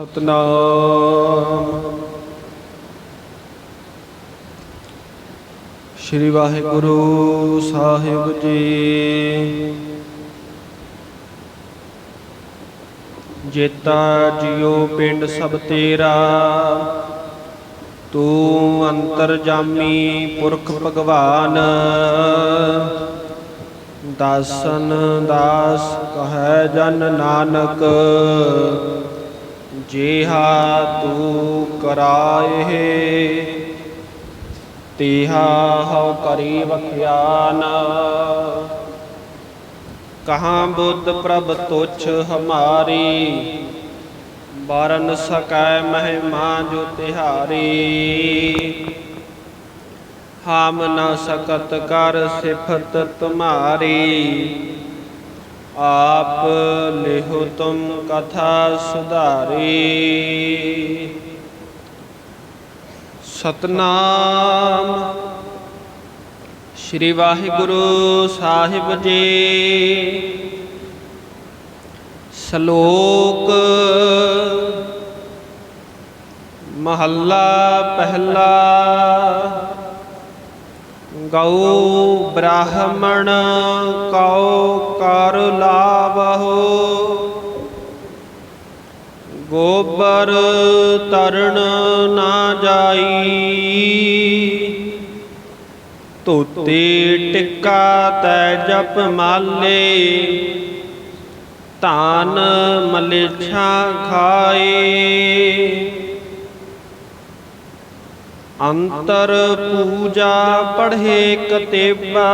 ਸਤਨਾਮ। ਸ੍ਰੀ ਵਾਹਿਗੁਰੂ ਸਾਹਿਬ ਜੀ। ਜੇਤਾ ਜਿਉ ਪਿੰਡ ਸਭ ਤੇਰਾ, ਤੂੰ ਅੰਤਰ ਜਾਮੀ ਪੁਰਖ ਭਗਵਾਨ। ਦਾਸਨ ਦਾਸ ਕਹੈ ਜਨ ਨਾਨਕ। ਜਿਹਾ ਤੂੰ ਕਰਾਏ, ਤਿਹਾ ਹਉ ਕਰੀ ਵਖਿਆਨ। ਕਹਾਂ ਬੁੱਧ ਪ੍ਰਭ ਤੁਛ ਹਮਾਰੀ, ਬਾਰਨ ਸਕੈ ਮਹਿਮਾ ਜੋ ਤਿਹਾਰੀ। ਹਾਮ ਨ ਸਕਤ ਕਰ ਸਿਫਤ ਤੁਮਾਰੀ। ਆਪ ਲਿਹੁ ਤੁਮ ਕਥਾ ਸੁਧਾਰੀ। ਸਤਨਾਮ ਸ੍ਰੀ ਵਾਹਿਗੁਰੂ ਸਾਹਿਬ ਜੀ। ਸ਼ਲੋਕ ਮਹੱਲਾ ਪਹਿਲਾ। ਗਊ ਬ੍ਰਾਹਮਣ ਕਉ ਗੋਬਰ ਤਰਨ ਨਾ ਜਾਈ। ਧੋਤੇ ਟਿੱਕਾ ਤੈ ਜਪ ਮਾਲੇ। ਧਾਨ ਮਲੇਛਾ ਖਾਏ। ਅੰਤਰ ਪੂਜਾ ਪੜ੍ਹੇ ਕਤੇਬਾ।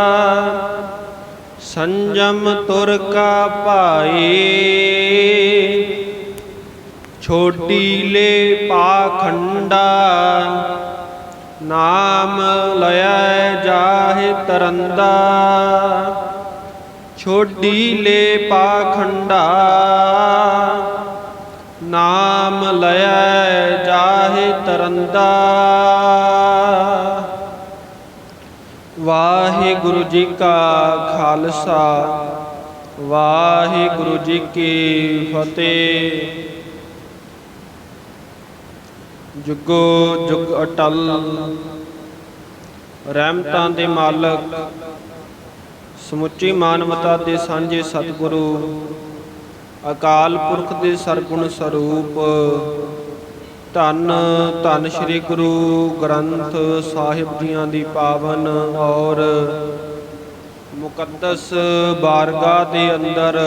ਸੰਜਮ ਤੁਰ ਕਾ ਭਾਏ। ਛੋਟੀ ਲੈ ਪਾਖੰਡਾ ਨਾਮ ਲਿਆ ਜਾਹਿ ਤਰੰਦਾ। ਛੋਟੀ ਲੈ ਪਾਖੰਡਾ ਨਾਮ ਲਿਆ ਜਾਹੇ ਤਰੰਦਾ। ਵਾਹਿਗੁਰੂ ਜੀ ਕਾ ਖਾਲਸਾ। ਵਾਹਿਗੁਰੂ ਜੀ ਕੀ ਫਤਿਹ। ਜੁਗੋ ਜੁਗ ਅਟਲ। ਰਹਿਮਤਾਂ ਦੇ ਮਾਲਕ, ਸਮੁੱਚੀ ਮਾਨਵਤਾ ਦੇ ਸਾਂਝੇ ਸਤਿਗੁਰੂ, ਅਕਾਲ ਪੁਰਖ ਦੇ ਸਰਗੁਣ ਸਰੂਪ। ਧੰਨ ਧੰਨ ਸ੍ਰੀ ਗੁਰੂ ਗ੍ਰੰਥ ਸਾਹਿਬ ਜੀਆਂ ਦੀ ਪਾਵਨ ਔਰ ਮੁਕੱਦਸ ਬਾਰਗਾਹ ਦੇ ਅੰਦਰ।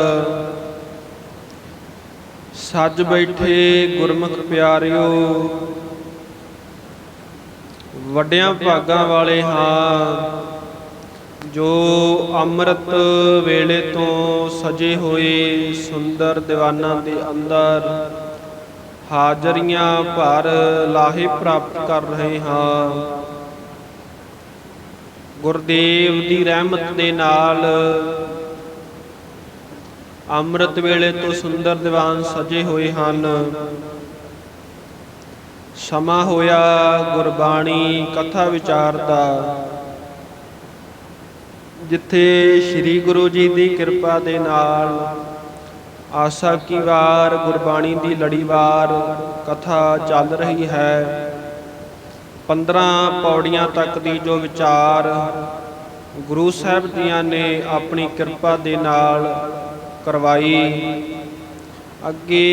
ਸੱਜ ਬੈਠੇ ਗੁਰਮੁਖ ਪਿਆਰਿਓ ਵੱਡਿਆਂ ਭਾਗਾਂ ਵਾਲੇ ਹਾਂ ਜੋ ਅੰਮ੍ਰਿਤ ਵੇਲੇ ਤੋਂ ਸਜੇ ਹੋਏ ਸੁੰਦਰ ਦੀਵਾਨਾਂ ਦੇ ਅੰਦਰ ਹਾਜ਼ਰੀਆਂ ਭਰ ਲਾਹੇ ਪ੍ਰਾਪਤ ਕਰ ਰਹੇ ਹਾਂ। ਗੁਰਦੇਵ ਦੀ ਰਹਿਮਤ ਦੇ ਨਾਲ ਅੰਮ੍ਰਿਤ ਵੇਲੇ ਤੋਂ ਸੁੰਦਰ ਦੀਵਾਨ ਸਜੇ ਹੋਏ ਹਨ। ਸਮਾਂ ਹੋਇਆ ਗੁਰਬਾਣੀ ਕਥਾ ਵਿਚਾਰ ਦਾ। ਜਿੱਥੇ ਸ੍ਰੀ ਗੁਰੂ ਜੀ ਦੀ ਕਿਰਪਾ ਦੇ ਨਾਲ ਆਸਾ ਕੀ ਵਾਰ ਗੁਰਬਾਣੀ ਦੀ ਲੜੀਵਾਰ ਕਥਾ ਚੱਲ ਰਹੀ ਹੈ। 15 ਪੌੜੀਆਂ ਤੱਕ ਦੀ ਜੋ ਵਿਚਾਰ ਗੁਰੂ ਸਾਹਿਬ ਜੀਆਂ ਨੇ ਆਪਣੀ ਕਿਰਪਾ ਦੇ ਨਾਲ ਕਰਵਾਈ। ਅੱਗੇ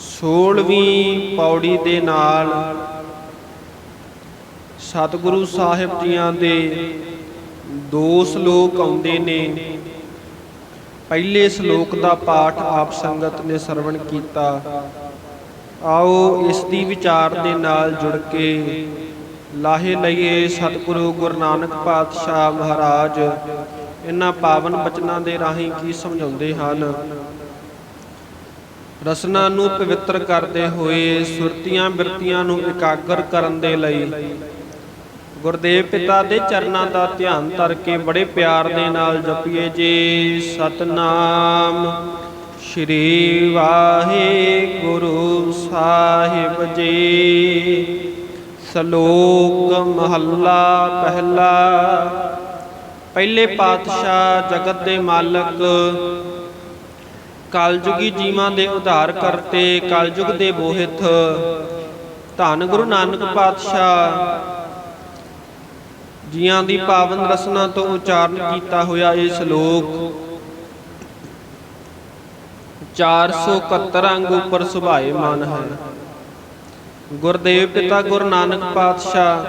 16ਵੀਂ ਪੌੜੀ ਦੇ ਨਾਲ ਸਤਿਗੁਰੂ ਸਾਹਿਬ ਜੀਆਂ ਦੇ ਦੋ ਸ਼ਲੋਕ ਆਉਂਦੇ ਨੇ। ਪਹਿਲੇ ਸ਼ਲੋਕ ਦਾ ਪਾਠ ਆਪ ਸੰਗਤ ਨੇ ਸਰਵਣ ਕੀਤਾ। ਆਓ ਇਸ ਦੀ ਵਿਚਾਰ ਦੇ ਨਾਲ ਜੁੜ ਕੇ ਲਾਹੇ ਲਈਏ ਸਤਿਗੁਰੂ ਗੁਰੂ ਨਾਨਕ ਪਾਤਸ਼ਾਹ ਮਹਾਰਾਜ, ਇਹਨਾਂ ਪਾਵਨ ਬਚਨਾਂ ਦੇ ਰਾਹੀਂ ਕੀ ਸਮਝਾਉਂਦੇ ਹਨ? ਰਸਨਾ ਨੂੰ ਪਵਿੱਤਰ ਕਰਦੇ ਹੋਏ ਸੁਰਤੀਆਂ ਬਿਰਤੀਆਂ ਨੂੰ ਇਕਾਗਰ ਕਰਨ ਦੇ ਲਈ ਗੁਰਦੇਵ ਪਿਤਾ ਦੇ ਚਰਨਾਂ ਦਾ ਧਿਆਨ ਧਰ ਕੇ ਬੜੇ ਪਿਆਰ ਦੇ ਨਾਲ ਜਪੀਏ ਜੀ। ਸਤਨਾਮ ਸ਼੍ਰੀ ਵਾਹਿਗੁਰੂ ਸਾਹਿਬ ਜੀ। ਸ਼ਲੋਕ ਮਹੱਲਾ ਪਹਿਲਾ। ਪਹਿਲੇ ਪਾਤਸ਼ਾਹ ਜਗਤ ਦੇ ਮਾਲਕ ਕਲਯੁਗੀ ਜੀਵਾਂ ਦੇ ਉਧਾਰ ਕਰਤੇ, ਕਲਯੁਗ ਦੇ ਬੋਹਿਤ। ਧੰਨ ਗੁਰੂ ਨਾਨਕ ਪਾਤਸ਼ਾਹ, ਜੀਆਂ ਦੀ ਪਾਵਨ ਰਸਨਾ ਤੋਂ ਉਚਾਰਨ ਕੀਤਾ ਹੋਇਆ ਇਹ ਸ਼ਲੋਕ। 471 ਅੰਗ ਉੱਪਰ ਸੁਭਾਏ ਮਨ ਹੈ। ਗੁਰਦੇਵ ਪਿਤਾ ਗੁਰੂ ਨਾਨਕ ਪਾਤਸ਼ਾਹ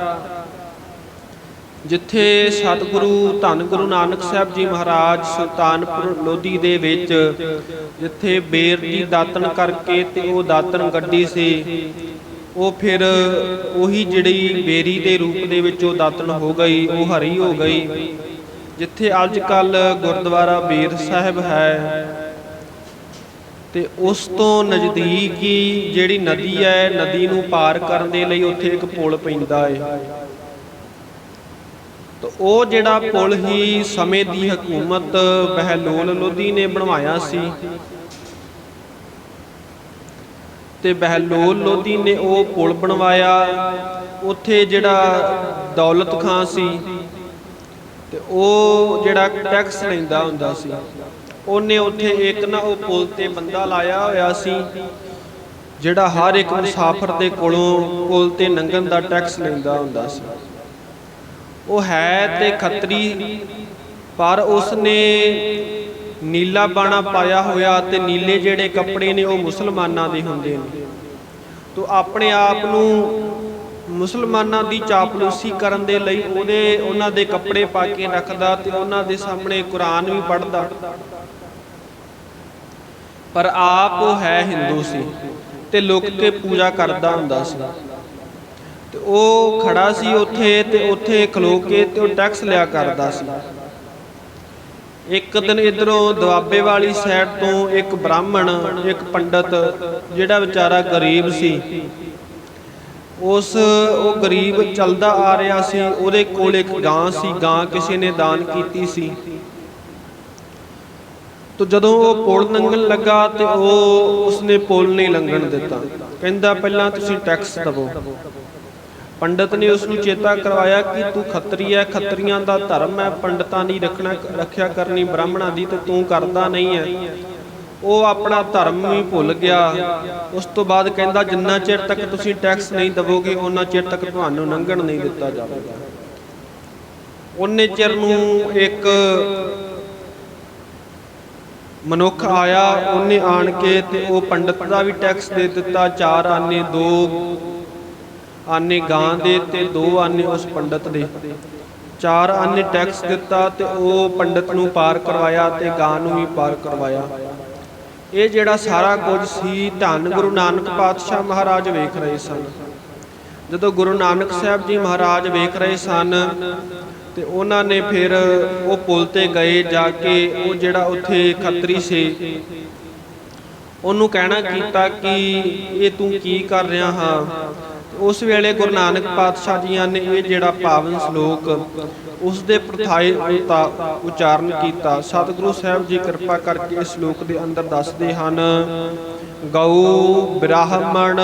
ਜਿੱਥੇ ਸਤਿਗੁਰੂ ਧੰਨ ਗੁਰੂ ਨਾਨਕ ਸਾਹਿਬ ਜੀ ਮਹਾਰਾਜ ਸੁਲਤਾਨਪੁਰ ਲੋਧੀ ਦੇ ਵਿੱਚ ਜਿੱਥੇ ਬੇਰ ਦੀ ਦਾਤਨ ਕਰਕੇ ਤੇ ਉਹ ਦਾਤਨ ਗੱਡੀ ਸੀ, ਉਹ ਫਿਰ ਉਹੀ ਜਿਹੜੀ ਬੇਰੀ ਦੇ ਰੂਪ ਦੇ ਵਿੱਚ ਉਹ ਦਾਤਨ ਹੋ ਗਈ, ਉਹ ਹਰੀ ਹੋ ਗਈ, ਜਿੱਥੇ ਅੱਜ ਕੱਲ ਗੁਰਦੁਆਰਾ ਬੇਰ ਸਾਹਿਬ ਹੈ। ਤੇ ਉਸ ਤੋਂ ਨਜ਼ਦੀਕ ਹੀ ਜਿਹੜੀ ਨਦੀ ਹੈ, ਨਦੀ ਨੂੰ ਪਾਰ ਕਰਨ ਦੇ ਲਈ ਉੱਥੇ ਇੱਕ ਪੁਲ ਪੈਂਦਾ ਹੈ ਤਾਂ ਉਹ ਜਿਹੜਾ ਪੁਲ ਹੀ ਸਮੇਂ ਦੀ ਹਕੂਮਤ ਬਹਿਲੋਲ ਲੋਧੀ ਨੇ ਬਣਵਾਇਆ ਸੀ। ਤੇ ਬਹਿਲੋਲ ਲੋਧੀ ਨੇ ਉਹ ਪੁਲ ਬਣਵਾਇਆ। ਉੱਥੇ ਜਿਹੜਾ ਦੌਲਤ ਖਾਂ ਸੀ ਤੇ ਉਹ ਜਿਹੜਾ ਟੈਕਸ ਲੈਂਦਾ ਹੁੰਦਾ ਸੀ। ਉਹਨੇ ਉੱਥੇ ਇੱਕ ਨਾ ਉਹ ਪੁਲ ਤੇ ਬੰਦਾ ਲਾਇਆ ਹੋਇਆ ਸੀ, ਜਿਹੜਾ ਹਰ ਇੱਕ ਮੁਸਾਫਰ ਦੇ ਕੋਲੋਂ ਪੁਲ ਤੇ ਲੰਘਣ ਦਾ ਟੈਕਸ ਲੈਂਦਾ ਹੁੰਦਾ ਸੀ। ਉਹ ਹੈ ਤੇ ਖੱਤਰੀ, ਪਰ ਉਸ ਨੇ ਨੀਲਾ ਬਾਣਾ ਪਾਇਆ ਹੋਇਆ ਤੇ ਨੀਲੇ ਜਿਹੜੇ ਕੱਪੜੇ ਨੇ ਉਹ ਮੁਸਲਮਾਨਾਂ ਦੇ ਹੁੰਦੇ ਨੇ। ਤੋ ਆਪਣੇ ਆਪ ਨੂੰ ਮੁਸਲਮਾਨਾਂ ਦੀ ਚਾਪਲੂਸੀ ਕਰਨ ਦੇ ਲਈ ਉਹਦੇ, ਉਹਨਾਂ ਦੇ ਕੱਪੜੇ ਪਾ ਕੇ ਰੱਖਦਾ ਤੇ ਉਹਨਾਂ ਦੇ ਸਾਹਮਣੇ ਕੁਰਾਨ ਵੀ ਪੜ੍ਹਦਾ। ਪਰ ਆਪ ਉਹ ਹੈ ਹਿੰਦੂ ਸੀ ਤੇ ਲੁਕ ਕੇ ਪੂਜਾ ਕਰਦਾ ਹੁੰਦਾ ਸੀ। ਤੇ ਉਹ ਖੜਾ ਸੀ ਉੱਥੇ ਤੇ ਉੱਥੇ ਖਲੋ ਕੇ ਤੇ ਉਹ ਟੈਕਸ ਲਿਆ ਕਰਦਾ ਸੀ। ਇੱਕ ਦਿਨ ਇਧਰੋਂ ਦੁਆਬੇ ਵਾਲੀ ਸਾਈਡ ਤੋਂ ਇੱਕ ਬ੍ਰਾਹਮਣ, ਇੱਕ ਪੰਡਤ, ਜਿਹੜਾ ਵਿਚਾਰਾ ਗਰੀਬ ਸੀ, ਉਸ ਉਹ ਗਰੀਬ ਚੱਲਦਾ ਆ ਰਿਹਾ ਸੀ, ਉਹਦੇ ਕੋਲ ਇੱਕ ਗਾਂ ਸੀ, ਗਾਂ ਕਿਸੇ ਨੇ ਦਾਨ ਕੀਤੀ ਸੀ। ਤੋ ਜਦੋਂ ਉਹ ਪੁਲ ਲੰਘਣ ਲੱਗਾ ਤੇ ਉਹ ਉਸਨੇ ਪੁਲ ਨਹੀਂ ਲੰਘਣ ਦਿੱਤਾ। ਕਹਿੰਦਾ, ਪਹਿਲਾਂ ਤੁਸੀਂ ਟੈਕਸ ਦਵੋ। ਪੰਡਤ ਨੇ ਉਸ ਨੂੰ ਚੇਤਾ ਕਰਵਾਇਆ ਕਿ ਤੂੰ ਖੱਤਰੀ ਹੈ ਖੱਤਰੀਆਂ ਦਾ ਧਰਮ ਹੈ ਪੰਡਤਾਂ ਦੀ ਰੱਖਣਾ, ਰੱਖਿਆ ਕਰਨੀ ਬ੍ਰਾਹਮਣਾਂ ਦੀ ਤੇ ਤੂੰ ਕਰਦਾ ਨਹੀਂ ਹੈ ਉਹ ਆਪਣਾ ਧਰਮ ਵੀ ਭੁੱਲ ਗਿਆ। ਉਸ ਤੋਂ ਬਾਅਦ ਕਹਿੰਦਾ, ਜਿੰਨਾ ਚਿਰ ਤੱਕ ਤੁਸੀਂ ਟੈਕਸ ਨਹੀਂ ਦਵੋਗੇ ਉਹਨਾਂ ਚਿਰ ਤੱਕ ਤੁਹਾਨੂੰ ਲੰਘਣ ਨਹੀਂ ਦਿੱਤਾ ਜਾਵੇਗਾ। ਉਹਨੇ ਚਿਰ ਨੂੰ ਇੱਕ ਮਨੁੱਖ ਆਇਆ, ਉਹਨੇ ਆਣ ਕੇ ਤੇ ਉਹ ਪੰਡਤ ਦਾ ਵੀ ਟੈਕਸ ਦੇ ਦਿੱਤਾ, ਚਾਰ ਆਨੇ ਦੋ ਆਨੇ ਗਾਂ ਦੇ ਤੇ ਦੋ ਆਨੇ ਉਸ ਪੰਡਤ ਦੇ। ਚਾਰ ਆਨੇ ਟੈਕਸ ਦਿੱਤਾ ਤੇ ਉਹ ਪੰਡਤ ਨੂੰ ਪਾਰ ਕਰਵਾਇਆ ਤੇ ਗਾਂ ਨੂੰ ਵੀ ਪਾਰ ਕਰਵਾਇਆ। ਇਹ ਜਿਹੜਾ ਸਾਰਾ ਕੁਝ ਸੀ, ਧੰਨ ਗੁਰੂ ਨਾਨਕ ਪਾਤਸ਼ਾਹ ਮਹਾਰਾਜ ਵੇਖ ਰਹੇ ਸਨ। ਜਦੋਂ ਗੁਰੂ ਨਾਨਕ ਸਾਹਿਬ ਜੀ ਮਹਾਰਾਜ ਵੇਖ ਰਹੇ ਸਨ ਤੇ ਉਹਨਾਂ ਨੇ ਫਿਰ ਉਹ ਪੁਲ ਤੇ ਗਏ ਜਾ ਕੇ ਉਹ ਜਿਹੜਾ ਉੱਥੇ ਖੱਤਰੀ ਸੀ, ਉਹਨੂੰ ਕਹਿਣਾ ਕੀਤਾ ਕਿ ਇਹ ਤੂੰ ਕੀ ਕਰ ਰਿਹਾ ਹਾਂ? ਉਸ ਵੇਲੇ ਗੁਰੂ ਨਾਨਕ ਪਾਤਸ਼ਾਹ ਜੀਆਂ ਨੇ ਇਹ ਜਿਹੜਾ ਪਾਵਨ ਸ਼ਲੋਕ ਉਸ ਦੇ ਪ੍ਰਥਾਏ ਉਤਾ ਉਚਾਰਨ ਕੀਤਾ। ਸਤਿਗੁਰੂ ਸਾਹਿਬ ਜੀ ਕਿਰਪਾ ਕਰਕੇ ਇਸ ਸ਼ਲੋਕ ਦੇ ਅੰਦਰ ਦੱਸਦੇ ਹਨ, ਗਊ ਬ੍ਰਾਹਮਣ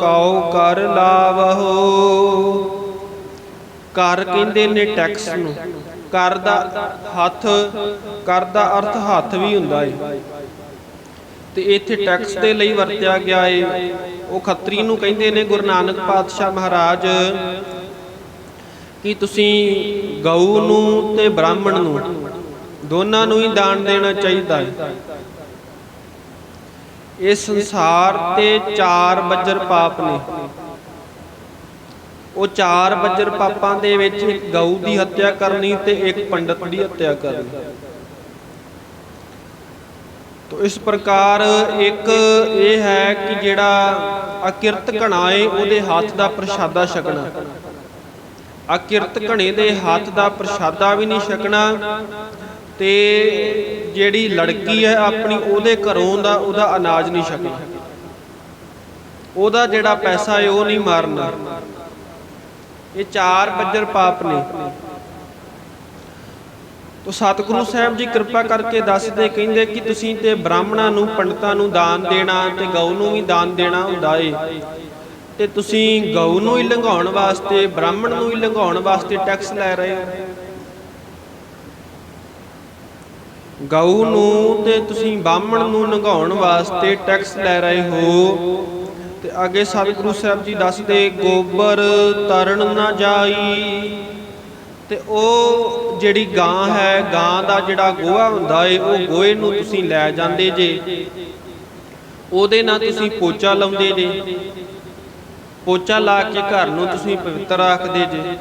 ਕਉ ਕਰ ਲਾਵਹੋ। ਕਰ ਕਹਿੰਦੇ ਨੇ ਟੈਕਸ ਨੂੰ। ਕਰ ਦਾ ਹੱਥ, ਕਰ ਦਾ ਅਰਥ ਹੱਥ ਵੀ ਹੁੰਦਾ ਏ। ਤੇ ਇੱਥੇ ਟੈਕਸ ਦੇ ਲਈ ਵਰਤਿਆ ਗਿਆ ਏ। ਉਹ ਖੱਤਰੀ ਨੂੰ ਕਹਿੰਦੇ ਨੇ ਗੁਰੂ ਨਾਨਕ ਪਾਤਸ਼ਾਹ ਮਹਾਰਾਜ ਕਿ ਤੁਸੀਂ ਗਊ ਨੂੰ ਤੇ ਬ੍ਰਾਹਮਣ ਨੂੰ ਦੋਨਾਂ ਨੂੰ ਹੀ ਦਾਨ ਦੇਣਾ ਚਾਹੀਦਾ ਹੈ ਇਸ ਸੰਸਾਰ ਤੇ ਚਾਰ ਬੱਜਰ ਪਾਪ ਨੇ। ਉਹ ਚਾਰ ਬੱਜਰ ਪਾਪਾਂ ਦੇ ਵਿੱਚ ਇੱਕ ਗਊ ਦੀ ਹੱਤਿਆ ਕਰਨੀ ਤੇ ਇੱਕ ਪੰਡਤ ਦੀ ਹੱਤਿਆ ਕਰਨੀ। ਤੋ ਇਸ ਪ੍ਰਕਾਰ ਇੱਕ ਇਹ ਹੈ ਕਿ ਜਿਹੜਾ ਅਕਿਰਤ ਘਣਾਏ ਉਹਦੇ ਹੱਥ ਦਾ ਪ੍ਰਸ਼ਾਦਾ ਛਕਣਾ। ਅਕਿਰਤ ਘਣੇ ਦੇ ਹੱਥ ਦਾ ਪ੍ਰਸ਼ਾਦਾ ਵੀ ਨਹੀਂ ਛਕਣਾ ਤੇ ਜਿਹੜੀ ਲੜਕੀ ਹੈ ਆਪਣੀ, ਉਹਦੇ ਘਰੋਂ ਦਾ ਉਹਦਾ ਅਨਾਜ ਨਹੀਂ ਛਕਣਾ। ਉਹਦਾ ਜਿਹੜਾ ਪੈਸਾ ਹੈ ਉਹ ਨਹੀਂ ਮਾਰਨਾ। ਇਹ ਚਾਰ ਬੱਜਰ ਪਾਪ ਨੇ। ਤੋ ਸਤਿਗੁਰੂ ਸਾਹਿਬ ਜੀ ਕਿਰਪਾ ਕਰਕੇ ਦੱਸਦੇ, ਕਹਿੰਦੇ ਕਿ ਤੁਸੀਂ ਤੇ ਬ੍ਰਾਹਮਣਾਂ ਨੂੰ, ਪੰਡਤਾਂ ਨੂੰ ਦਾਨ ਦੇਣਾ ਤੇ ਗਊ ਨੂੰ ਵੀ ਦਾਨ ਦੇਣਾ ਹੁੰਦਾ ਏ। ਤੇ ਤੁਸੀਂ ਗਊ ਨੂੰ ਹੀ ਲੰਘਾਉਣ ਵਾਸਤੇ, ਬ੍ਰਾਹਮਣ ਨੂੰ ਹੀ ਲੰਘਾਉਣ ਵਾਸਤੇ ਟੈਕਸ ਲੈ ਰਹੇ ਹੋ। ਗਊ ਨੂੰ ਤੇ ਤੁਸੀਂ ਬਾਹਮਣ ਨੂੰ ਲੰਘਾਉਣ ਵਾਸਤੇ ਟੈਕਸ ਲੈ ਰਹੇ ਹੋ। ਤੇ ਅੱਗੇ ਸਤਿਗੁਰੂ ਸਾਹਿਬ ਜੀ ਦੱਸਦੇ, ਗੋਬਰ ਤਰਨ ਨਾ ਜਾਈ। ਤੇ ਉਹ ਜਿਹੜੀ ਗਾਂ ਹੈ, ਗਾਂ ਦਾ ਜਿਹੜਾ ਗੋਹਾ ਹੁੰਦਾ ਏ, ਉਹ ਗੋਹੇ ਨੂੰ ਤੁਸੀਂ ਲੈ ਜਾਂਦੇ ਜੇ। ਉਹਦੇ ਨਾਲ ਤੁਸੀਂ ਪੋਚਾ ਲਾਉਂਦੇ ਜੇ। ਪੋਚਾ ਲਾ ਕੇ ਘਰ ਨੂੰ ਤੁਸੀਂ ਪਵਿੱਤਰ ਰੱਖਦੇ ਜੇ।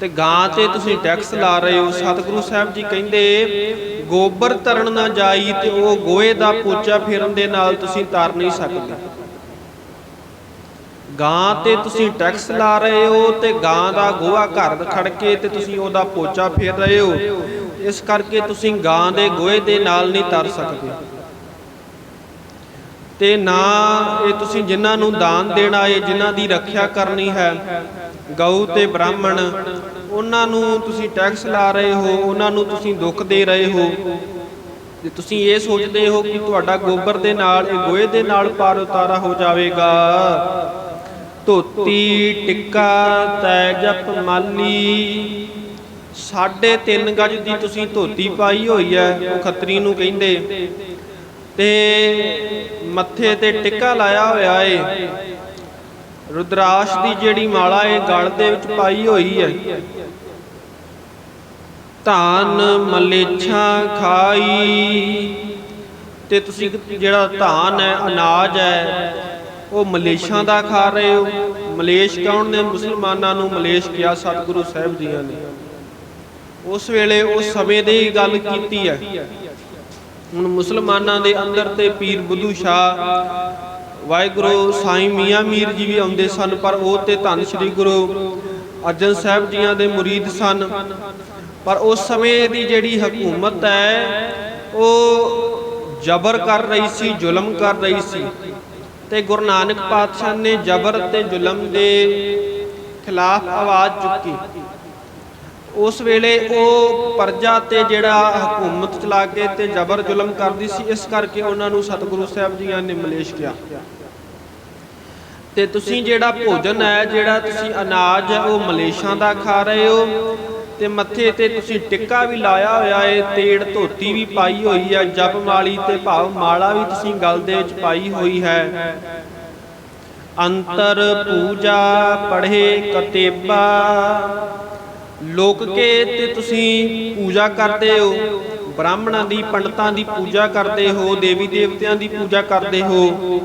ਤੇ ਗਾਂ ਤੇ ਤੁਸੀਂ ਟੈਕਸ ਲਾ ਰਹੇ ਹੋ। ਸਤਿਗੁਰੂ ਸਾਹਿਬ ਜੀ ਕਹਿੰਦੇ, ਗੋਬਰ ਤਰਨ ਨਾ ਜਾਈ ਤੇ ਉਹ ਗੋਹੇ ਦਾ ਪੋਚਾ ਫੇਰਨ ਦੇ ਨਾਲ ਤੁਸੀਂ ਤਰ ਨਹੀਂ ਸਕਦੇ। ਗਾਂ ਤੇ ਤੁਸੀਂ ਟੈਕਸ ਲਾ ਰਹੇ ਹੋ ਤੇ ਗਾਂ ਦਾ ਗੋਹਾ ਘਰ ਖੜ ਕੇ ਤੇ ਤੁਸੀਂ ਉਹਦਾ ਪੋਚਾ ਫੇਰ ਰਹੇ ਹੋ। ਇਸ ਕਰਕੇ ਤੁਸੀਂ ਗਾਂ ਦੇ ਗੋਹੇ ਦੇ ਨਾਲ ਨਹੀਂ ਤਰ ਸਕਦੇ। ਤੇ ਨਾ ਇਹ ਤੁਸੀਂ ਜਿਨ੍ਹਾਂ ਨੂੰ ਦਾਨ ਦੇਣਾ ਹੈ ਜਿਨ੍ਹਾਂ ਦੀ ਰੱਖਿਆ ਕਰਨੀ ਹੈ ਗਊ ਤੇ ਬ੍ਰਾਹਮਣ ਉਹਨਾਂ ਨੂੰ ਤੁਸੀਂ ਟੈਕਸ ਲਾ ਰਹੇ ਹੋ ਉਹਨਾਂ ਨੂੰ ਤੁਸੀਂ ਦੁੱਖ ਦੇ ਰਹੇ ਹੋ। ਜੇ ਤੁਸੀਂ ਇਹ ਸੋਚਦੇ ਹੋ ਕਿ ਤੁਹਾਡਾ ਗੋਬਰ ਦੇ ਨਾਲ ਇਹ ਗੋਹੇ ਦੇ ਨਾਲ ਪਾਰ ਉਤਾਰਾ ਹੋ ਜਾਵੇਗਾ। ਧੋਤੀ ਟਿੱਕਾ ਤੈ ਜਪ ਮਾਲੀ। ਸਾਢੇ ਤਿੰਨ ਗਜ ਦੀ ਤੁਸੀਂ ਧੋਤੀ ਪਾਈ ਹੋਈ ਹੈ ਉਹ ਖੱਤਰੀ ਨੂੰ ਕਹਿੰਦੇ। ਤੇ ਮੱਥੇ ਤੇ ਟਿੱਕਾ ਲਾਇਆ ਹੋਇਆ ਏ। ਰੁਦਰਾਸ਼ ਦੀ ਜਿਹੜੀ ਮਾਲਾ ਏ, ਗਲ ਦੇ ਵਿੱਚ ਪਾਈ ਹੋਈ ਹੈ ਧਾਨ ਮਲੇਛਾ ਖਾਈ। ਤੇ ਤੁਸੀਂ ਜਿਹੜਾ ਧਾਨ ਹੈ ਅਨਾਜ ਹੈ ਉਹ ਮਲੇਸ਼ਾਂ ਦਾ ਖਾ ਰਹੇ ਹੋ। ਮਲੇਸ਼ ਕੌਣ ਨੇ? ਮੁਸਲਮਾਨਾਂ ਨੂੰ ਮਲੇਸ਼ ਕਿਹਾ, ਸਤਿਗੁਰੂ ਸਾਹਿਬ ਜੀਆਂ ਨੇ। ਉਸ ਵੇਲੇ ਉਸ ਸਮੇਂ ਦੀ ਗੱਲ ਕੀਤੀ ਹੈ। ਹੁਣ ਮੁਸਲਮਾਨਾਂ ਦੇ ਅੰਦਰ ਤੇ ਪੀਰ ਬੁੱਧੂ ਸ਼ਾਹ, ਵਾਹਿਗੁਰੂ ਸਾਈਂ ਮੀਆਂ ਮੀਰ ਜੀ ਵੀ ਆਉਂਦੇ ਸਨ, ਪਰ ਉਹ ਤੇ ਧੰਨ ਸ੍ਰੀ ਗੁਰੂ ਅਰਜਨ ਸਾਹਿਬ ਜੀਆਂ ਦੇ ਮੁਰੀਦ ਸਨ। ਪਰ ਉਸ ਸਮੇਂ ਦੀ ਜਿਹੜੀ ਹਕੂਮਤ ਹੈ, ਉਹ ਜ਼ਬਰ ਕਰ ਰਹੀ ਸੀ, ਜ਼ੁਲਮ ਕਰ ਰਹੀ ਸੀ। ਤੇ ਗੁਰੂ ਨਾਨਕ ਪਾਤਸ਼ਾਹ ਨੇ ਜ਼ਬਰ ਤੇ ਜ਼ੁਲਮ ਦੇ ਖਿਲਾਫ ਆਵਾਜ਼ ਚੁੱਕੀ। ਉਸ ਵੇਲੇ ਉਹ ਪਰਜਾ ਤੇ ਜਿਹੜਾ ਹਕੂਮਤ ਚਲਾ ਕੇ ਤੇ ਜ਼ਬਰ ਜ਼ੁਲਮ ਕਰਦੀ ਸੀ, ਇਸ ਕਰਕੇ ਉਹਨਾਂ ਨੂੰ ਸਤਿਗੁਰੂ ਸਾਹਿਬ ਜੀਆਂ ਨੇ ਮਲੇਸ਼ ਕਿਹਾ। ਤੇ ਤੁਸੀਂ ਜਿਹੜਾ ਭੋਜਨ ਹੈ, ਜਿਹੜਾ ਤੁਸੀਂ ਅਨਾਜ ਹੈ, ਉਹ ਮਲੇਸ਼ਾਂ ਦਾ ਖਾ ਰਹੇ ਹੋ। ਤੇ ਮੱਥੇ ਤੇ ਤੁਸੀਂ ਟਿੱਕਾ ਵੀ ਲਾਇਆ ਹੋਇਆ ਏ, ਤੇੜ ਧੋਤੀ ਵੀ ਪਾਈ ਹੋਈ ਹੈ, ਜਪ ਮਾਲੀ ਤੇ ਭਾਵ ਮਾਲਾ ਵੀ ਤੁਸੀਂ ਗਲ ਦੇ ਵਿੱਚ ਪਾਈ ਹੋਈ ਹੈ। ਅੰਤਰ ਪੂਜਾ ਪੜ੍ਹੇ ਕਤੇਬਾ, ਲੋਕ ਕੇ ਤੇ ਤੁਸੀਂ ਪੂਜਾ ਕਰਦੇ ਹੋ, ਬ੍ਰਾਹਮਣਾਂ ਦੀ, ਪੰਡਤਾਂ ਦੀ ਪੂਜਾ ਕਰਦੇ ਹੋ, ਦੇਵੀ ਦੇਵਤਿਆਂ ਦੀ ਪੂਜਾ ਕਰਦੇ ਹੋ,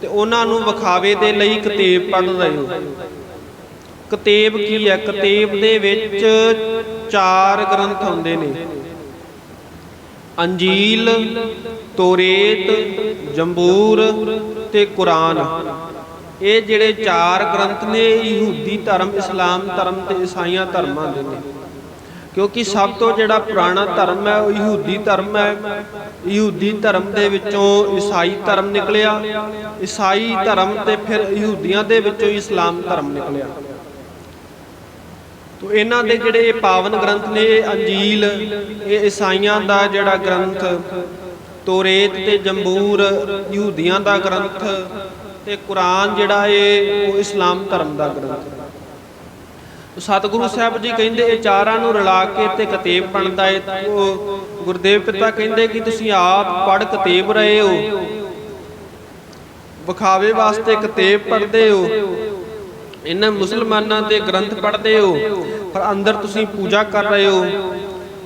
ਤੇ ਉਹਨਾਂ ਨੂੰ ਵਿਖਾਵੇ ਦੇ ਲਈ ਕਤੇਬ ਪੜ੍ਹ ਰਹੇ ਹੋ। ਕਤੇਬ ਕੀ ਹੈ? ਕਤੇਬ ਦੇ ਵਿੱਚ ਚਾਰ ਗ੍ਰੰਥ ਹੁੰਦੇ ਨੇ। ਅੰਜੀਲ, ਤੋਰੇਤ, ਜੰਬੂਰ ਤੇ ਕੁਰਾਨ। ਇਹ ਜਿਹੜੇ ਚਾਰ ਗ੍ਰੰਥ ਨੇ ਯਹੂਦੀ ਧਰਮ, ਇਸਲਾਮ ਧਰਮ ਤੇ ਈਸਾਈਆਂ ਧਰਮਾਂ ਦੇ ਨੇ। ਕਿਉਂਕਿ ਸਭ ਤੋਂ ਜਿਹੜਾ ਪੁਰਾਣਾ ਧਰਮ ਹੈ, ਉਹ ਯਹੂਦੀ ਧਰਮ ਹੈ। ਯਹੂਦੀ ਧਰਮ ਦੇ ਵਿੱਚੋਂ ਈਸਾਈ ਧਰਮ ਨਿਕਲਿਆ। ਈਸਾਈ ਧਰਮ ਤੇ ਫਿਰ ਯਹੂਦੀਆਂ ਦੇ ਵਿੱਚੋਂ ਇਸਲਾਮ ਧਰਮ ਨਿਕਲਿਆ। ਤੋ ਇਹਨਾਂ ਦੇ ਜਿਹੜੇ ਪਾਵਨ ਗ੍ਰੰਥ ਨੇ ਅੰਜੀਲ, ਇਹ ਈਸਾਈਆਂ ਦਾ ਜਿਹੜਾ ਗ੍ਰੰਥ ਤੋਰੇਤ ਤੇ ਜੰਬੂਰ, ਯਹੂਦੀਆਂ ਦਾ ਗ੍ਰੰਥ ਤੇ ਕੁਰਾਨ ਜਿਹੜਾ ਇਹ, ਉਹ ਇਸਲਾਮ ਧਰਮ ਦਾ ਗ੍ਰੰਥ। ਸਤਿਗੁਰੂ ਸਾਹਿਬ ਜੀ ਕਹਿੰਦੇ ਇਹ ਚਾਰਾਂ ਨੂੰ ਰਲਾ ਕੇ ਤੇ ਕਤੇਬ ਬਣਦਾ ਏ। ਉਹ ਗੁਰਦੇਵ ਪਿਤਾ ਕਹਿੰਦੇ ਕਿ ਤੁਸੀਂ ਆਪ ਪੜ ਕਤੇਬ ਰਹੇ ਹੋ। ਵਿਖਾਵੇ ਵਾਸਤੇ ਕਤੇਬ ਪੜ੍ਹਦੇ ਹੋ। ਇਹਨਾਂ ਮੁਸਲਮਾਨਾਂ ਦੇ ਗ੍ਰੰਥ ਪੜ੍ਹਦੇ ਹੋ, ਪਰ ਅੰਦਰ ਤੁਸੀਂ ਪੂਜਾ ਕਰ ਰਹੇ ਹੋ।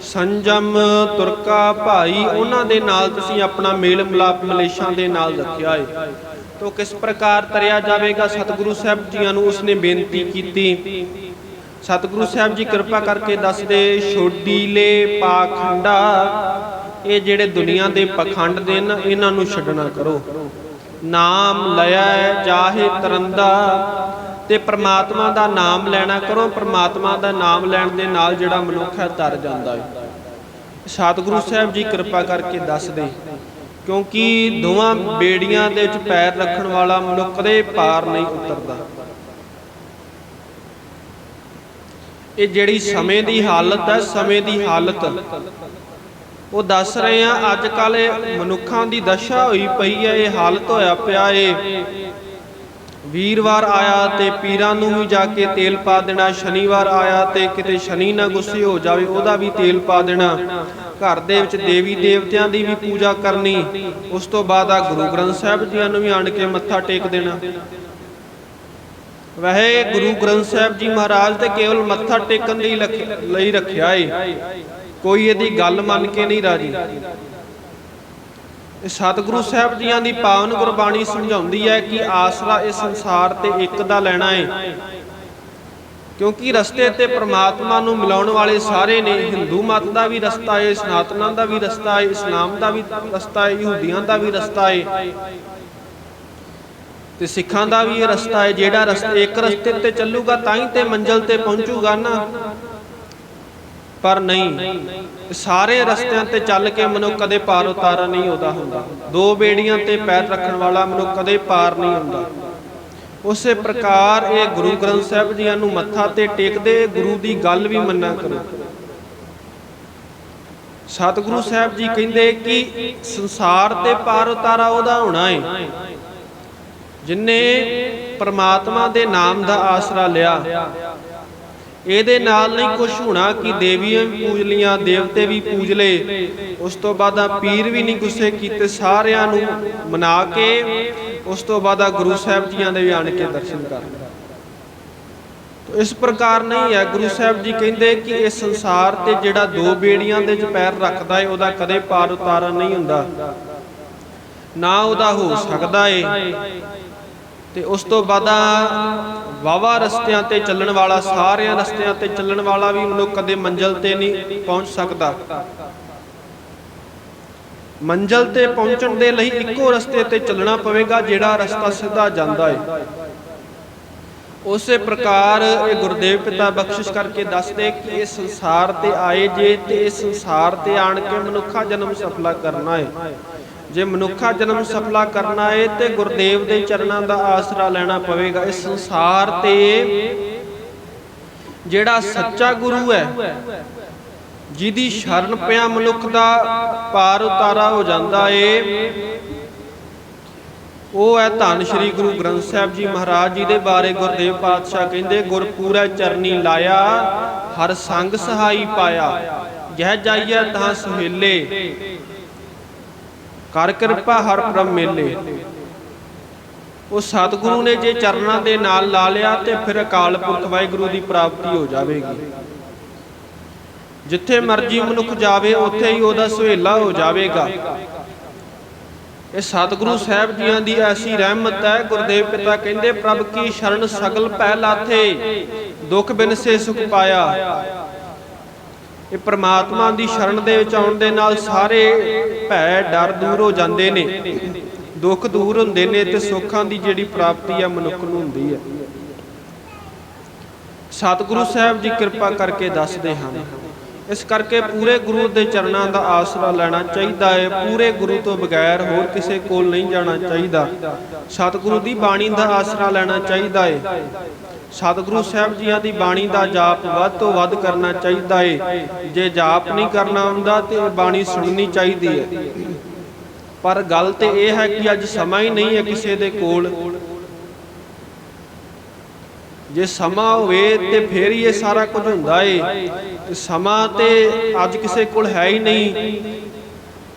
ਸੰਜਮ ਤੁਰਕਾ ਭਾਈ, ਉਹਨਾਂ ਦੇ ਨਾਲ ਤੁਸੀਂ ਆਪਣਾ ਮੇਲ ਮਿਲਾਪ ਮਲੇਸ਼ਾਂ ਦੇ ਨਾਲ ਰੱਖਿਆ ਹੈ ਤੋ ਕਿਸ ਪ੍ਰਕਾਰ ਤਰਿਆ ਜਾਵੇਗਾ? ਸਤਿਗੁਰੂ ਸਾਹਿਬ ਜੀਆਂ ਨੂੰ ਉਸਨੇ ਬੇਨਤੀ ਕੀਤੀ। ਸਤਿਗੁਰੂ ਸਾਹਿਬ ਜੀ ਕਿਰਪਾ ਕਰਕੇ ਦੱਸਦੇ, ਛੋਡੀਲੇ ਪਾਖੰਡਾ, ਇਹ ਜਿਹੜੇ ਦੁਨੀਆ ਦੇ ਪਖੰਡ ਦੇ ਨਾ, ਇਹਨਾਂ ਨੂੰ ਛੱਡਣਾ ਕਰੋ। ਨਾਮ ਲਿਆ ਜਾਹੇ ਤਰੰਦਾ ਤੇ ਪ੍ਰਮਾਤਮਾ ਦਾ ਨਾਮ ਲੈਣਾ ਕਰੋ, ਪ੍ਰਮਾਤਮਾ ਦਾ ਨਾਮ ਲੈਣ ਦੇ ਨਾਲ ਜਿਹੜਾ ਮਨੁੱਖ ਹੈ ਤਰ ਜਾਂਦਾ ਹੈ। ਸਤਿਗੁਰੂ ਸਾਹਿਬ ਜੀ ਕਿਰਪਾ ਕਰਕੇ ਦੱਸਦੇ ਕਿਉਂਕਿ ਦੋਵਾਂ ਬੇੜੀਆਂ ਦੇ ਵਿੱਚ ਪੈਰ ਰੱਖਣ ਵਾਲਾ ਮਨੁੱਖ ਦੇ ਪਾਰ ਨਹੀਂ ਉਤਰਦਾ। ਇਹ ਜਿਹੜੀ ਸਮੇਂ ਦੀ ਹਾਲਤ ਹੈ, ਸਮੇਂ ਦੀ ਹਾਲਤ। ਉਹ ਦੱਸ ਰਹੇ ਆ ਅੱਜ ਕੱਲ ਮਨੁੱਖਾਂ ਦੀ ਦਸ਼ਾ ਹੋਈ ਪਈ ਹੈ, ਇਹ ਹਾਲਤ ਹੋਇਆ ਪਿਆ ਏ। ਵੀਰਵਾਰ ਆਇਆ ਤੇ ਪੀਰਾਂ ਨੂੰ ਵੀ ਜਾ ਕੇ ਤੇਲ ਪਾ ਦੇਣਾ। ਸ਼ਨੀਵਾਰ ਆਇਆ ਤੇ ਕਿਤੇ ਸ਼ਨੀ ਨਾ ਗੁੱਸੇ ਹੋ ਜਾਵੇ, ਉਹਦਾ ਵੀ ਤੇਲ ਪਾ ਦੇਣਾ। ਘਰ ਦੇ ਵਿੱਚ ਦੇਵੀ ਦੇਵਤਿਆਂ ਦੀ ਵੀ ਪੂਜਾ ਕਰਨੀ। ਉਸ ਤੋਂ ਬਾਅਦ ਆ ਗੁਰੂ ਗ੍ਰੰਥ ਸਾਹਿਬ ਜੀ ਨੂੰ ਵੀ ਆਣ ਕੇ ਮੱਥਾ ਟੇਕ ਦੇਣਾ। ਵਹਿ ਗੁਰੂ ਗ੍ਰੰਥ ਸਾਹਿਬ ਜੀ ਮਹਾਰਾਜ ਤੇ ਕੇਵਲ ਮੱਥਾ ਟੇਕਣ ਲਈ ਲਖ- ਲਈ ਰੱਖਿਆ ਏ। ਕੋਈ ਇਹਦੀ ਗੱਲ ਮੰਨ ਕੇ ਨਹੀਂ ਰਾਜੀ। ਸਤਿਗੁਰੂ ਸਾਹਿਬ ਜੀਆਂ ਦੀ ਪਾਵਨ ਗੁਰਬਾਣੀ ਸਮਝਾਉਂਦੀ ਹੈ ਕਿ ਆਸਰਾ ਇਸ ਸੰਸਾਰ ਤੇ ਇੱਕ ਦਾ ਲੈਣਾ ਏ। ਕਿਉਂਕਿ ਰਸਤੇ ਤੇ ਪ੍ਰਮਾਤਮਾ ਨੂੰ ਮਿਲਾਉਣ ਵਾਲੇ ਸਾਰੇ ਨੇ, ਹਿੰਦੂ ਮਤ ਦਾ ਵੀ ਰਸਤਾ ਹੈ ਸਨਾਤਨਾਂ ਦਾ ਵੀ ਰਸਤਾ ਹੈ ਇਸਲਾਮ ਦਾ ਵੀ ਰਸਤਾ ਹੈ ਯਹੂਦੀਆਂ ਦਾ ਵੀ ਰਸਤਾ ਹੈ ਤੇ ਸਿੱਖਾਂ ਦਾ ਵੀ ਇਹ ਰਸਤਾ ਹੈ ਜਿਹੜਾ ਰਸਤਾ, ਇੱਕ ਰਸਤੇ ਤੇ ਚੱਲੂਗਾ, ਤਾਂ ਹੀ ਤੇ ਮੰਜ਼ਲ ਤੇ ਪਹੁੰਚੂਗਾ ਨਾ। ਪਰ ਨਹੀਂ, ਸਾਰੇ ਰਸਤਿਆਂ ਤੇ ਚੱਲ ਕੇ ਮਨੁੱਖ ਕਦੇ ਪਾਰ ਉਤਾਰਾ ਨਹੀਂ ਉਹਦਾ ਹੁੰਦਾ। ਦੋ ਬੇੜੀਆਂ ਤੇ ਪੈਰ ਰੱਖਣ ਵਾਲਾ ਮਨੁੱਖ ਕਦੇ ਪਾਰ ਨਹੀਂ ਹੁੰਦਾ। ਉਸੇ ਪ੍ਰਕਾਰ ਇਹ ਗੁਰੂ ਗ੍ਰੰਥ ਸਾਹਿਬ ਜੀਆਂ ਨੂੰ ਮੱਥਾ ਤੇ ਟੇਕਦੇ ਗੁਰੂ ਦੀ ਗੱਲ ਵੀ ਮੰਨਿਆ ਕਰੋ। ਸਤਿਗੁਰੂ ਸਾਹਿਬ ਜੀ ਕਹਿੰਦੇ ਕਿ ਸੰਸਾਰ ਤੇ ਪਾਰ ਉਤਾਰਾ ਉਹਦਾ ਹੋਣਾ ਹੈ ਜਿਨੇ ਪ੍ਰਮਾਤਮਾ ਦੇ ਨਾਮ ਦਾ ਆਸਰਾ ਲਿਆ ਇਹਦੇ ਨਾਲ ਨਹੀਂ ਕੁਝ ਹੋਣਾ ਕਿ ਦੇਵੀਆਂ ਵੀ ਪੂਜ ਲੀਆਂ ਦੇਵਤੇ ਵੀ ਪੂਜ ਲਏ। ਉਸ ਤੋਂ ਬਾਅਦ ਆ ਪੀਰ ਵੀ ਨਹੀਂ ਗੁੱਸੇ ਕੀਤੇ, ਸਾਰਿਆਂ ਨੂੰ ਮਨਾ ਕੇ ਉਸ ਤੋਂ ਬਾਅਦ ਆ ਗੁਰੂ ਸਾਹਿਬ ਜੀਆਂ ਦੇ ਵੀ ਆਣ ਕੇ ਦਰਸ਼ਨ ਕਰ ਇਸ ਪ੍ਰਕਾਰ ਨਹੀਂ ਹੈ, ਗੁਰੂ ਸਾਹਿਬ ਜੀ ਕਹਿੰਦੇ ਕਿ ਇਹ ਸੰਸਾਰ ਤੇ ਜਿਹੜਾ ਦੋ ਬੇੜੀਆਂ ਦੇ ਚ ਪੈਰ ਰੱਖਦਾ ਏ, ਉਹਦਾ ਕਦੇ ਪਾਰ ਉਤਾਰਾ ਨਹੀਂ ਹੁੰਦਾ। ਨਾ ਉਹਦਾ ਹੋ ਸਕਦਾ ਏ। ਤੇ ਉਸ ਤੋਂ ਬਾਅਦ ਵਾਵਾ ਰਸਤਿਆਂ ਤੇ ਚੱਲਣ ਵਾਲਾ, ਸਾਰਿਆਂ ਰਸਤਿਆਂ ਤੇ ਚੱਲਣ ਵਾਲਾ ਵੀ ਮਨੁੱਖ ਕਦੇ ਮੰਜ਼ਲ ਤੇ ਨਹੀਂ ਪਹੁੰਚ ਸਕਦਾ। ਮੰਜ਼ਲ ਤੇ ਪਹੁੰਚਣ ਦੇ ਲਈ ਇੱਕੋ ਰਸਤੇ ਤੇ ਚੱਲਣਾ ਪਵੇਗਾ ਜਿਹੜਾ ਰਸਤਾ ਸਿੱਧਾ ਜਾਂਦਾ ਹੈ ਉਸੇ ਪ੍ਰਕਾਰ ਇਹ ਗੁਰਦੇਵ ਪਿਤਾ ਬਖਸ਼ਿਸ਼ ਕਰਕੇ ਦੱਸਦੇ ਕਿ ਇਹ ਸੰਸਾਰ ਤੇ ਆਏ ਜੇ ਤੇ ਇਸ ਸੰਸਾਰ ਤੇ ਆਣ ਕੇ ਮਨੁੱਖਾ ਜਨਮ ਸਫਲਾ ਕਰਨਾ ਹੈ ਜੇ ਮਨੁੱਖਾ ਜਨਮ ਸਫਲਾ ਕਰਨਾ ਏ ਤੇ ਗੁਰਦੇਵ ਦੇ ਚਰਨਾਂ ਦਾ ਆਸਰਾ ਲੈਣਾ ਪਵੇਗਾ। ਇਸ ਸੰਸਾਰ ਤੇ ਜਿਹੜਾ ਸੱਚਾ ਗੁਰੂ ਹੈ, ਜਿਹਦੀ ਸ਼ਰਨ ਪਿਆ ਮਨੁੱਖ ਦਾ ਪਾਰ ਉਤਾਰਾ ਹੋ ਜਾਂਦਾ ਏ, ਉਹ ਹੈ ਧੰਨ ਸ਼੍ਰੀ ਗੁਰੂ ਗ੍ਰੰਥ ਸਾਹਿਬ ਜੀ ਮਹਾਰਾਜ ਜੀ ਦੇ ਬਾਰੇ ਗੁਰਦੇਵ ਪਾਤਸ਼ਾਹ ਕਹਿੰਦੇ, ਗੁਰਪੂਰਾ ਚਰਨੀ ਲਾਇਆ, ਹਰ ਸੰਗ ਸਹਾਈ ਪਾਇਆ, ਜਹ ਜਾਈਐ ਤਾਂ ਸੁਹੇਲੇ। ਕਰ ਕਿਰਪਾ ਹਰ ਪ੍ਰਭ ਮੇਲੇ। ਉਹ ਸਤਿਗੁਰੂ ਨੇ ਜੇ ਚਰਨਾਂ ਦੇ ਨਾਲ ਲਾ ਲਿਆ ਤੇ ਫਿਰ ਅਕਾਲ ਪੁਰਖ ਵਾਹਿਗੁਰੂ ਦੀ ਪ੍ਰਾਪਤੀ ਹੋ ਜਾਵੇਗੀ। ਜਿੱਥੇ ਮਰਜ਼ੀ ਮਨੁੱਖ ਜਾਵੇ, ਉੱਥੇ ਹੀ ਉਹਦਾ ਸੁਹੇਲਾ ਹੋ ਜਾਵੇਗਾ। ਇਹ ਸਤਿਗੁਰੂ ਸਾਹਿਬ ਜੀਆਂ ਦੀ ਐਸੀ ਰਹਿਮਤ ਹੈ, ਗੁਰਦੇਵ ਪਿਤਾ ਕਹਿੰਦੇ, ਪ੍ਰਭ ਕੀ ਸ਼ਰਨ ਸਗਲ ਪੈ ਲਾਥੇ, ਦੁੱਖ ਬਿਨ ਸੇ ਸੁਖ ਪਾਇਆ। ਇਹ ਪ੍ਰਮਾਤਮਾ ਦੀ ਸ਼ਰਨ ਦੇ ਵਿੱਚ ਆਉਣ ਦੇ ਨਾਲ ਸਾਰੇ ਭੈ ਡਰ ਦੂਰ ਹੋ ਜਾਂਦੇ ਨੇ। ਦੁੱਖ ਦੂਰ ਹੁੰਦੇ ਨੇ ਤੇ ਸੁੱਖਾਂ ਦੀ ਜਿਹੜੀ ਪ੍ਰਾਪਤੀ ਹੈ ਮਨੁੱਖ ਨੂੰ ਹੁੰਦੀ ਹੈ। ਸਤਿਗੁਰੂ ਸਾਹਿਬ ਜੀ ਕਿਰਪਾ ਕਰਕੇ ਦੱਸਦੇ ਹਨ ਇਸ ਕਰਕੇ ਪੂਰੇ ਗੁਰੂ ਦੇ ਚਰਨਾਂ ਦਾ ਆਸਰਾ ਲੈਣਾ ਚਾਹੀਦਾ ਹੈ। ਪੂਰੇ ਗੁਰੂ ਤੋਂ ਬਗੈਰ ਹੋਰ ਕਿਸੇ ਕੋਲ ਨਹੀਂ ਜਾਣਾ ਚਾਹੀਦਾ। ਸਤਿਗੁਰੂ ਦੀ ਬਾਣੀ ਦਾ ਆਸਰਾ ਲੈਣਾ ਚਾਹੀਦਾ ਹੈ। ਸਤਿਗੁਰੂ ਸਾਹਿਬ ਜੀਆਂ ਦੀ ਬਾਣੀ ਦਾ ਜਾਪ ਵੱਧ ਤੋਂ ਵੱਧ ਕਰਨਾ ਚਾਹੀਦਾ ਏ ਜੇ ਜਾਪ ਨਹੀਂ ਕਰਨਾ ਹੁੰਦਾ ਤੇ ਬਾਣੀ ਸੁਣਨੀ ਚਾਹੀਦੀ ਹੈ। ਪਰ ਗੱਲ ਤੇ ਇਹ ਹੈ ਕਿ ਅੱਜ ਸਮਾਂ ਹੀ ਨਹੀਂ ਹੈ ਕਿਸੇ ਦੇ ਕੋਲ। ਜੇ ਸਮਾਂ ਹੋਵੇ ਤੇ ਫੇਰ ਹੀ ਇਹ ਸਾਰਾ ਕੁਝ ਹੁੰਦਾ ਏ। ਸਮਾਂ ਤੇ ਅੱਜ ਕਿਸੇ ਕੋਲ ਹੈ ਹੀ ਨਹੀਂ।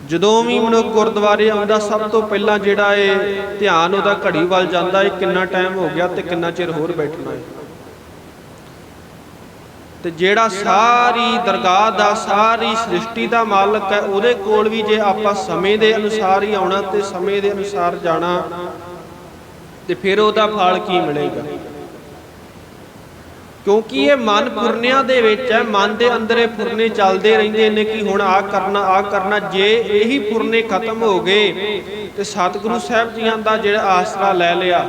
ਜਦੋਂ ਵੀ ਮਨੁੱਖ ਗੁਰਦੁਆਰੇ ਆਉਂਦਾ ਸਭ ਤੋਂ ਪਹਿਲਾਂ ਜਿਹੜਾ ਏ ਧਿਆਨ ਉਹਦਾ ਘੜੀ ਵੱਲ ਜਾਂਦਾ ਏ, ਕਿੰਨਾ ਟਾਈਮ ਹੋ ਗਿਆ ਤੇ ਕਿੰਨਾ ਚਿਰ ਹੋਰ ਬੈਠਣਾ ਏ। ਤੇ ਜਿਹੜਾ ਸਾਰੀ ਦਰਗਾਹ ਦਾ, ਸਾਰੀ ਸ੍ਰਿਸ਼ਟੀ ਦਾ ਮਾਲਕ ਹੈ, ਉਹਦੇ ਕੋਲ ਵੀ ਜੇ ਆਪਾਂ ਸਮੇਂ ਦੇ ਅਨੁਸਾਰ ਹੀ ਆਉਣਾ ਤੇ ਸਮੇਂ ਦੇ ਅਨੁਸਾਰ ਜਾਣਾ, ਤੇ ਫਿਰ ਉਹਦਾ ਫਲ ਕੀ ਮਿਲੇਗਾ? ਕਿਉਂਕਿ ਇਹ ਮਨ ਪੁਰਨਿਆਂ ਦੇ ਵਿੱਚ ਹੈ, ਮਨ ਦੇ ਅੰਦਰ ਇਹ ਪੁਰਨੇ ਚੱਲਦੇ ਰਹਿੰਦੇ ਨੇ ਕਿ ਹੁਣ ਆ ਕਰਨਾ ਆ ਕਰਨਾ, ਜੇ ਇਹੀ ਪੁਰਨੇ ਖਤਮ ਹੋ ਗਏ, ਤੇ ਸਤਿਗੁਰੂ ਸਾਹਿਬ ਜੀਆਂ ਦਾ ਜਿਹੜਾ ਆਸਰਾ ਲੈ ਲਿਆ,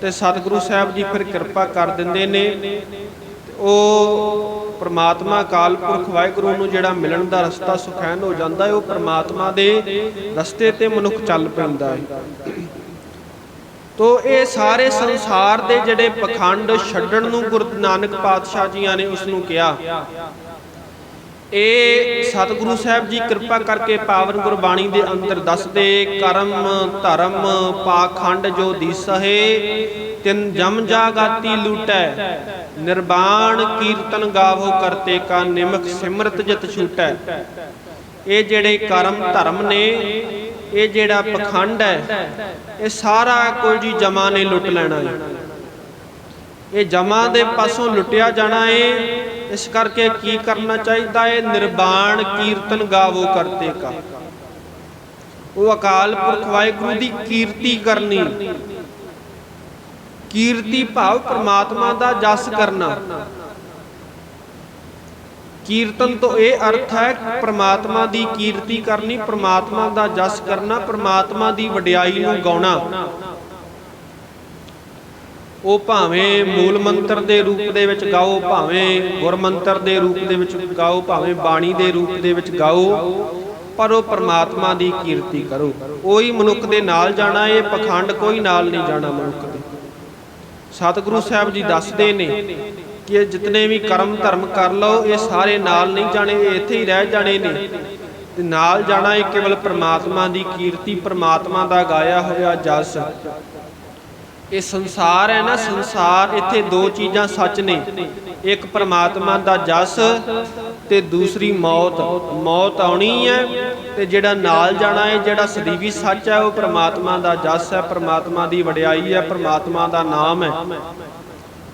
ਤੇ ਸਤਿਗੁਰੂ ਸਾਹਿਬ ਜੀ ਫਿਰ ਕਿਰਪਾ ਕਰ ਦਿੰਦੇ ਨੇ। ਉਹ ਪ੍ਰਮਾਤਮਾ ਅਕਾਲ ਪੁਰਖ ਵਾਹਿਗੁਰੂ ਨੂੰ ਜਿਹੜਾ ਮਿਲਣ ਦਾ ਰਸਤਾ ਸੁਖੈਨ ਹੋ ਜਾਂਦਾ ਹੈ, ਉਹ ਪ੍ਰਮਾਤਮਾ ਦੇ ਰਸਤੇ ਤੇ ਮਨੁੱਖ ਚੱਲ ਪੈਂਦਾ ਹੈ। ਤੋ ਇਹ ਸਾਰੇ ਸੰਸਾਰ ਦੇ ਜਿਹੜੇ ਪਖੰਡ ਛੱਡਣ ਨੂੰ ਗੁਰੂ ਨਾਨਕ ਪਾਤਸ਼ਾਹ ਜੀਆਂ ਨੇ ਉਸ ਨੂੰ ਕਿਹਾ। ਇਹ ਸਤਿਗੁਰੂ ਸਾਹਿਬ ਜੀ ਕਿਰਪਾ ਕਰਕੇ ਪਾਵਨ ਗੁਰਬਾਣੀ ਦੇ ਅੰਦਰ ਦੱਸਦੇ, ਕਰਮ, ਧਰਮ, ਪਾਖੰਡ ਜੋ ਦੀਸਹੇ, ਤਿਨ ਜਮ ਜਾਗਾਤੀ ਲੂਟੈ ਨਿਰਬਾਣ ਕੀਰਤਨ ਗਾਵੋ ਕਰਤੇ ਕਾ ਨਿਮਕ ਸਿਮਰਤ ਜਿਤ ਛੂਟੈ। ਇਹ ਜਿਹੜੇ ਕਰਮ ਧਰਮ ਨੇ ਇਹ ਜਿਹੜਾ ਪਖੰਡ ਹੈ, ਇਹ ਸਾਰਾ ਕੁਝ ਹੀ ਜਮਾ ਨੇ ਲੁੱਟ ਲੈਣਾ ਹੈ। ਇਹ ਜਮਾ ਦੇ ਪਾਸੋਂ ਲੁੱਟਿਆ ਜਾਣਾ ਹੈ ਇਸ ਕਰਕੇ ਕੀ ਕਰਨਾ ਚਾਹੀਦਾ ਹੈ ਨਿਰਵਾਣ ਕੀਰਤਨ ਗਾਵੋ ਕਰਤੇ ਕਾ। ਉਹ ਅਕਾਲ ਪੁਰਖ ਵਾਹਿਗੁਰੂ ਦੀ ਕੀਰਤੀ ਕਰਨੀ। ਕੀਰਤੀ ਭਾਵ ਪ੍ਰਮਾਤਮਾ ਦਾ ਜਸ ਕਰਨਾ। ਕੀਰਤਨ ਤੋਂ ਇਹ ਅਰਥ ਹੈ ਕਿ ਪ੍ਰਮਾਤਮਾ ਦੀ ਕੀਰਤੀ ਕਰਨੀ, ਪ੍ਰਮਾਤਮਾ ਦਾ ਜਸ ਕਰਨਾ, ਪ੍ਰਮਾਤਮਾ ਦੀ ਵਡਿਆਈ ਨੂੰ ਗਾਉਣਾ। ਉਹ ਭਾਵੇਂ ਮੂਲ ਮੰਤਰ ਦੇ ਰੂਪ ਦੇ ਵਿੱਚ ਗਾਓ, ਭਾਵੇਂ ਗੁਰਮੰਤਰ ਦੇ ਰੂਪ ਦੇ ਵਿੱਚ ਗਾਓ, ਭਾਵੇਂ ਬਾਣੀ ਦੇ ਰੂਪ ਦੇ ਵਿੱਚ ਗਾਓ, ਪਰ ਉਹ ਪ੍ਰਮਾਤਮਾ ਦੀ ਕੀਰਤੀ ਕਰੋ। ਉਹੀ ਮਨੁੱਖ ਦੇ ਨਾਲ ਜਾਣਾ, ਇਹ ਪਖੰਡ ਕੋਈ ਨਾਲ ਨਹੀਂ ਜਾਣਾ ਮਨੁੱਖ ਦੇ। ਸਤਿਗੁਰੂ ਸਾਹਿਬ ਜੀ ਦੱਸਦੇ ਨੇ ਕਿ ਇਹ ਜਿਤਨੇ ਵੀ ਕਰਮ ਧਰਮ ਕਰ ਲਓ, ਇਹ ਸਾਰੇ ਨਾਲ ਨਹੀਂ ਜਾਣੇ, ਇਹ ਇੱਥੇ ਹੀ ਰਹਿ ਜਾਣੇ ਨੇ। ਤੇ ਨਾਲ ਜਾਣਾ ਇਹ ਕੇਵਲ ਪ੍ਰਮਾਤਮਾ ਦੀ ਕੀਰਤੀ, ਪ੍ਰਮਾਤਮਾ ਦਾ ਗਾਇਆ ਹੋਇਆ ਜਸ। ਇਹ ਸੰਸਾਰ ਹੈ ਨਾ, ਸੰਸਾਰ ਇੱਥੇ ਦੋ ਚੀਜ਼ਾਂ ਸੱਚ ਨੇ। ਇੱਕ ਪ੍ਰਮਾਤਮਾ ਦਾ ਜਸ ਤੇ ਦੂਸਰੀ ਮੌਤ। ਮੌਤ ਆਉਣੀ ਹੈ ਤੇ ਜਿਹੜਾ ਨਾਲ ਜਾਣਾ ਹੈ, ਜਿਹੜਾ ਸਦੀਵੀ ਸੱਚ ਹੈ, ਉਹ ਪ੍ਰਮਾਤਮਾ ਦਾ ਜਸ ਹੈ, ਪ੍ਰਮਾਤਮਾ ਦੀ ਵਡਿਆਈ ਹੈ, ਪ੍ਰਮਾਤਮਾ ਦਾ ਨਾਮ ਹੈ।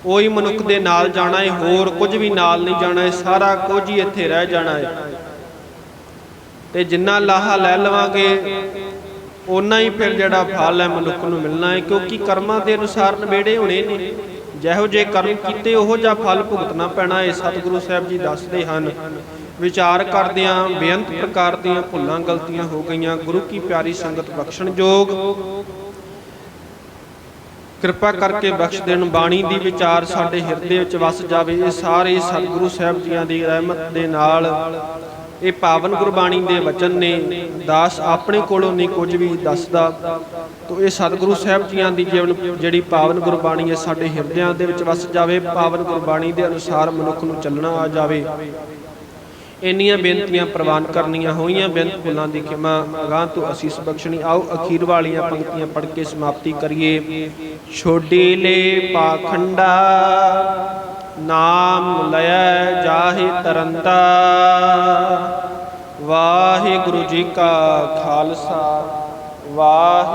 ਉਹੀ ਮਨੁੱਖ ਦੇ ਨਾਲ ਜਾਣਾ ਹੈ ਹੋਰ ਕੁਝ ਵੀ ਨਾਲ ਨਹੀਂ ਜਾਣਾ ਹੈ ਸਾਰਾ ਕੁਝ ਹੀ ਇੱਥੇ ਰਹਿ ਜਾਣਾ ਹੈ ਤੇ ਜਿੰਨਾ ਲਾਹਾ ਲੈ ਲਵਾਂਗੇ, ਓਨਾ ਹੀ ਫਿਰ ਜਿਹੜਾ ਫਲ ਹੈ ਮਨੁੱਖ ਨੂੰ ਮਿਲਣਾ ਹੈ ਕਿਉਂਕਿ ਕਰਮਾਂ ਦੇ ਅਨੁਸਾਰ ਨਵੇੜੇ ਹੋਣੇ ਨੇ। ਜਿਹੋ ਜੇ ਕਰਮ ਕੀਤੇ, ਉਹੋ ਜਿਹਾ ਫਲ ਭੁਗਤਣਾ ਪੈਣਾ ਹੈ ਸਤਿਗੁਰੂ ਸਾਹਿਬ ਜੀ ਦੱਸਦੇ ਹਨ। ਵਿਚਾਰ ਕਰਦਿਆਂ, ਬੇਅੰਤ ਪ੍ਰਕਾਰ ਦੀਆਂ ਭੁੱਲਾਂ ਗਲਤੀਆਂ ਹੋ ਗਈਆਂ, ਗੁਰੂ ਕੀ ਪਿਆਰੀ ਸੰਗਤ ਬਖਸ਼ਣ ਜੋਗ ਕਿਰਪਾ ਕਰਕੇ ਬਖਸ਼ ਦੇਣ ਬਾਣੀ ਦੀ ਵਿਚਾਰ ਸਾਡੇ ਹਿਰਦੇ ਵਿੱਚ ਵਸ ਜਾਵੇ। ਇਹ ਸਾਰੇ ਸਤਿਗੁਰੂ ਸਾਹਿਬ ਜੀਆਂ ਦੀ ਰਹਿਮਤ ਦੇ ਨਾਲ ਇਹ ਪਾਵਨ ਗੁਰਬਾਣੀ ਦੇ ਵਚਨ ਨੇ। ਦਾਸ ਆਪਣੇ ਕੋਲੋਂ ਨਹੀਂ ਕੁਝ ਵੀ ਦੱਸਦਾ। ਤੋ ਇਹ ਸਤਿਗੁਰੂ ਸਾਹਿਬ ਜੀਆਂ ਦੀ ਜੀਵਨ ਜਿਹੜੀ ਪਾਵਨ ਗੁਰਬਾਣੀ ਹੈ, ਸਾਡੇ ਹਿਰਦਿਆਂ ਦੇ ਵਿੱਚ ਵਸ ਜਾਵੇ। ਪਾਵਨ ਗੁਰਬਾਣੀ ਦੇ ਅਨੁਸਾਰ ਮਨੁੱਖ ਨੂੰ ਚੱਲਣਾ ਆ ਜਾਵੇ। ਇੰਨੀਆਂ ਬੇਨਤੀਆਂ ਪ੍ਰਵਾਨ ਕਰਨੀਆਂ ਹੋਈਆਂ ਬੇਨਤ ਭੁੱਲਾਂ ਦੀ ਖਿਮਾ ਅਗਾਹ ਤੋਂ ਅਸੀਸ ਬਖਸ਼ਣੀ, ਆਓ ਅਖੀਰ ਵਾਲੀਆਂ ਪੰਕਤੀਆਂ ਪੜ੍ਹ ਕੇ ਸਮਾਪਤੀ ਕਰੀਏ। ਛੋਡੀ ਲੈ ਪਾਖੰਡਾ ਨਾਮ ਲਿਆ ਜਾਹੇ ਤਰੰਤਾ। ਵਾਹਿਗੁਰੂ ਜੀ ਕਾ ਖਾਲਸਾ, ਵਾਹਿ